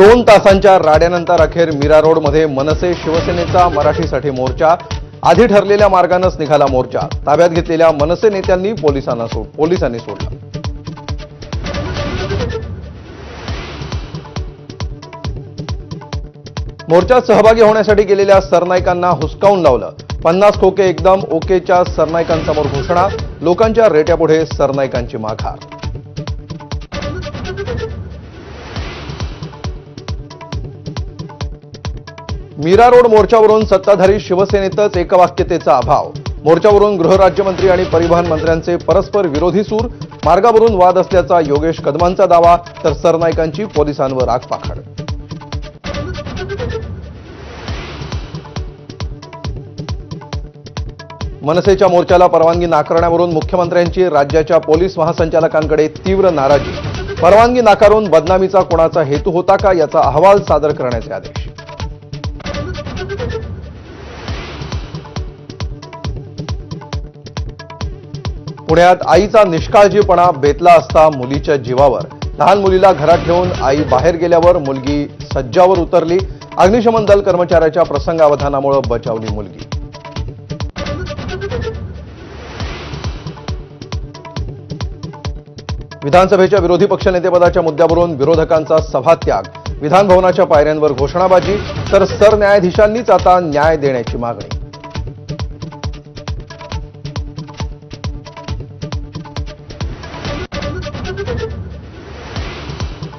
दोन तासांच्या राड्यानंतर अखेर मीरा रोडमध्ये मनसे शिवसेनेचा मराठीसाठी मोर्चा. आधी ठरलेल्या मार्गानंच निघाला मोर्चा. ताब्यात घेतलेल्या मनसे नेत्यांनी पोलिसांना सोड पोलिसांनी सोडला. मोर्चात सहभागी होण्यासाठी गेलेल्या सरनाईकांना हुसकावून लावलं. पन्नास खोके एकदम ओकेच्या सरनाईकांसमोर घोषणा. लोकांच्या रेट्यापुढे सरनाईकांची माघार. मीरा रोड मोर्चावरून सत्ताधारी शिवसेनेतच एकवाक्यतेचा अभाव. मोर्चावरून गृहराज्यमंत्री आणि परिवहन मंत्र्यांचे परस्पर विरोधी सूर मार्गावरून वाद असल्याचा योगेश कदमांचा दावा तर सरनाईकांची पोलिसांवर आगपाखड मनसेच्या मोर्चाला परवानगी नाकारण्यावरून मुख्यमंत्र्यांची राज्याच्या पोलीस महासंचालकांकडे तीव्र नाराजी. परवानगी नाकारून बदनामीचा कोणाचा हेतू होता का याचा अहवाल सादर करण्याचे आदेश. पुण्यात आईचा निष्काळजीपणा बेतला असता मुलीच्या जीवावर. लहान मुलीला घरात ठेवून आई बाहेर गेल्यावर मुलगी सज्जावर उतरली. अग्निशमन दल कर्मचाऱ्याच्या प्रसंगावधानामुळे बचावली मुलगी. विधानसभेच्या विरोधी पक्षनेतेपदाच्या मुद्द्यावरून विरोधकांचा सभात्याग. विधानभवनाच्या पायऱ्यांवर घोषणाबाजी. तर सरन्यायाधीशांनीच आता न्याय देण्याची मागणी.